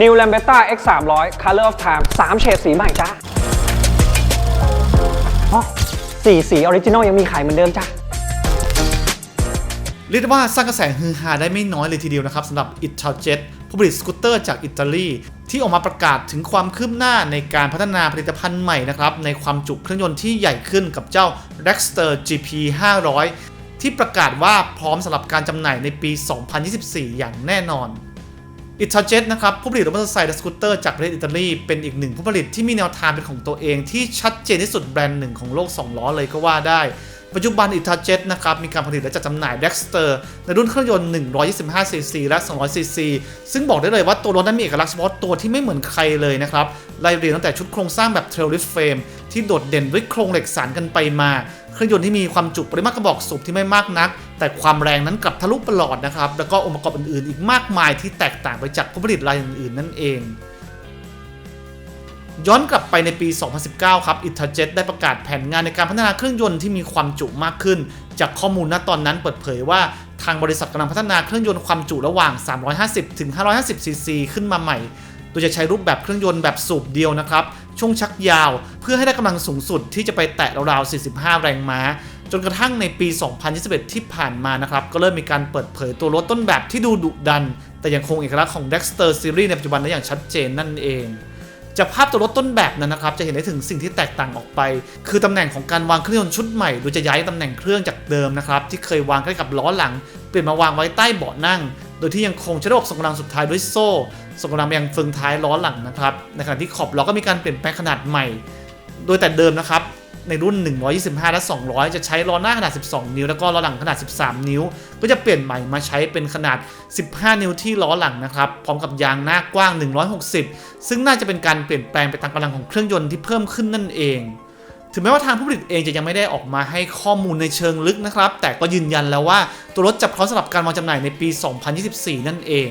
New Lambretta X 3 0 0 Color of Time 3 เฉดสีใหม่จ้าสีสีออริจินอลยังมีขายเหมือนเดิมจ้าเรียกได้ว่าสร้างกระแสฮือฮาได้ไม่น้อยเลยทีเดียวนะครับสำหรับ i t a l j e t ผู้ผลิตสกูตเตอร์จากอิตาลีที่ออกมาประกาศถึงความคืบหน้าในการพัฒนาผลิตภัณฑ์ใหม่นะครับในความจุเครื่องยนต์ที่ใหญ่ขึ้นกับเจ้า Dragster GP 500ที่ประกาศว่าพร้อมสำหรับการจำหน่ายในปี 2024 อย่างแน่นอน อิตาเจ็ตนะครับผู้ผลิตรถมอเตอร์ไซค์และสกูตเตอร์จากประเทศอิตาลีเป็นอีกหนึ่งผู้ผลิตที่มีแนวทางเป็นของตัวเองที่ชัดเจนที่สุดแบรนด์หนึ่งของโลก 2 ล้อเลยก็ว่าได้ ปัจจุบันอิตาเจ็ตนะครับมีการผลิตและจัดจำหน่าย d ด x t e r ในรุ่นเครื่องยนต์ 125cc และ 200cc ซึ่งบอกได้เลยว่าตัวรถนั้นมีเอกลักษณ์เฉพาะตัวที่ไม่เหมือนใครเลยนะครับไล่เรียงตั้งแต่ชุดโครงสร้างแบบ Trail Lift Frame ที่โดดเด่นด้วยโครงเหล็กสานกันไปมา เครื่องยนต์ที่มีความจุปริมาตรกระบอกสูบที่ไม่มากนัก แต่ความแรงนั้นกลับทะลุประหลอดนะครับ แล้วก็องค์ประกอบอื่นๆ อีกมากมายที่แตกต่างไปจากผู้ผลิตรายอื่นๆ นั่นเอง ย้อนกลับไปในปี 2019 ครับ i t a j e t ได้ประกาศแผนงานในการพัฒนาเครื่องยนต์ที่มีความจุมากขึ้น จากข้อมูลณตอนนั้นเปิดเผยว่าทางบริษัทกำลังพัฒนาเครื่องยนต์ความจุระหว่าง 350 ถึง 550 ซีซีขึ้นมาใหม่ โดยจะใช้รูปแบบเครื่องยนต์แบบสูบเดียวนะครับ ช่วงชักยาว เพื่อให้ได้กำลังสูงสุดที่จะไปแตะราวๆ 45 แรงม้า จนกระทั่งในปี 2021 ที่ผ่านมานะครับ ก็เริ่มมีการเปิดเผยตัวรถต้นแบบที่ดูดุดัน แต่ยังคงเอกลักษณ์ของ Dexter Series ในปัจจุบันได้อย่างชัดเจนนั่นเองจากภาพตัวรถต้นแบบนั้นนะครับ จะเห็นได้ถึงสิ่งที่แตกต่างออกไป คือตำแหน่งของการวางเครื่องยนต์ชุดใหม่ โดยจะย้ายตำแหน่งเครื่องจากเดิมนะครับ ที่เคยวางใกล้กับล้อหลัง เปลี่ยนมาวางไว้ใต้เบาะนั่ง โดยที่ยังคงใช้ระบบส่งกำลังสุดท้ายด้วยโซ่ส่งกำลังไปยังเฟืองท้ายล้อหลังนะครับ ในขณะที่ขอบล้อก็มีการเปลี่ยนแปลงขนาดใหม่ โดยแต่เดิมนะครับ ในรุ่น 125 และ 200 จะใช้ล้อหน้าขนาด 12 นิ้ว แล้วก็ล้อหลังขนาด 13 นิ้ว ก็จะเปลี่ยนใหม่มาใช้เป็นขนาด 15 นิ้วที่ล้อหลังนะครับ พร้อมกับยางหน้ากว้าง 160 ซึ่งน่าจะเป็นการเปลี่ยนแปลงไปตามกำลังของเครื่องยนต์ที่เพิ่มขึ้นนั่นเองถึงแม้ว่าทางผู้ผลิตเองจะยังไม่ได้ออกมาให้ข้อมูลในเชิงลึกนะครับ แต่ก็ยืนยันแล้วว่าตัวรถจะพร้อมสำหรับการวางจำหน่ายในปี 2024 นั่นเอง